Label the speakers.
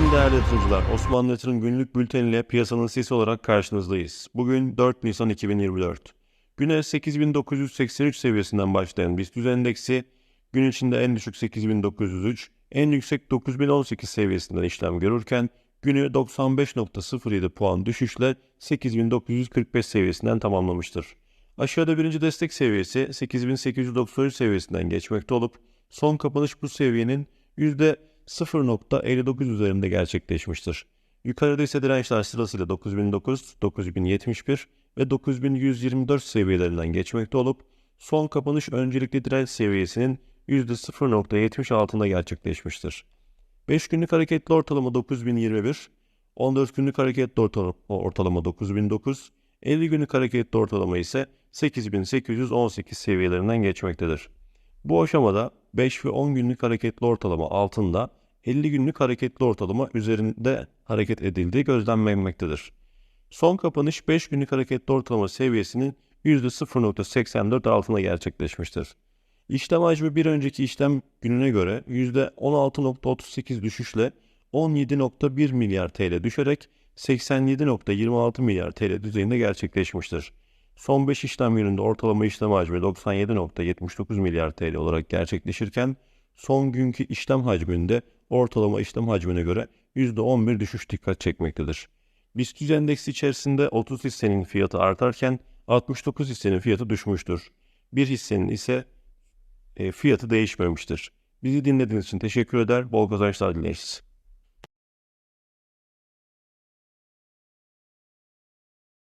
Speaker 1: Değerli yatırımcılar, Osmanlı Yatırım günlük bülteniyle piyasanın sesi olarak karşınızdayız. Bugün 4 Nisan 2024. Güne 8983 seviyesinden başlayan BIST endeksi gün içinde en düşük 8903, en yüksek 9018 seviyesinden işlem görürken günü 95.07 puan düşüşle 8945 seviyesinden tamamlamıştır. Aşağıda birinci destek seviyesi 8893 seviyesinden geçmekte olup son kapanış bu seviyenin %0.59 üzerinde gerçekleşmiştir. Yukarıda ise dirençler sırasıyla 9009, 9071 ve 9124 seviyelerinden geçmekte olup son kapanış öncelikli direnç seviyesinin %0.70 altında gerçekleşmiştir. 5 günlük hareketli ortalama 9021, 14 günlük hareketli ortalama, ortalama 9009, 50 günlük hareketli ortalama ise 8818 seviyelerinden geçmektedir. Bu aşamada 5 ve 10 günlük hareketli ortalama altında 50 günlük hareketli ortalama üzerinde hareket edildiği gözlemlenmektedir. Son kapanış 5 günlük hareketli ortalama seviyesinin %0.84 altında gerçekleşmiştir. İşlem hacmi bir önceki işlem gününe göre %16.38 düşüşle 17.1 milyar TL düşerek 87.26 milyar TL düzeyinde gerçekleşmiştir. Son 5 işlem gününde ortalama işlem hacmi 97.79 milyar TL olarak gerçekleşirken son günkü işlem hacminde ortalama işlem hacmine göre %11 düşüş dikkat çekmektedir. BIST 100 endeksi içerisinde 30 hissenin fiyatı artarken 69 hissenin fiyatı düşmüştür. Bir hissenin ise e, fiyatı değişmemiştir. Bizi dinlediğiniz için teşekkür eder, bol kazançlar dileriz.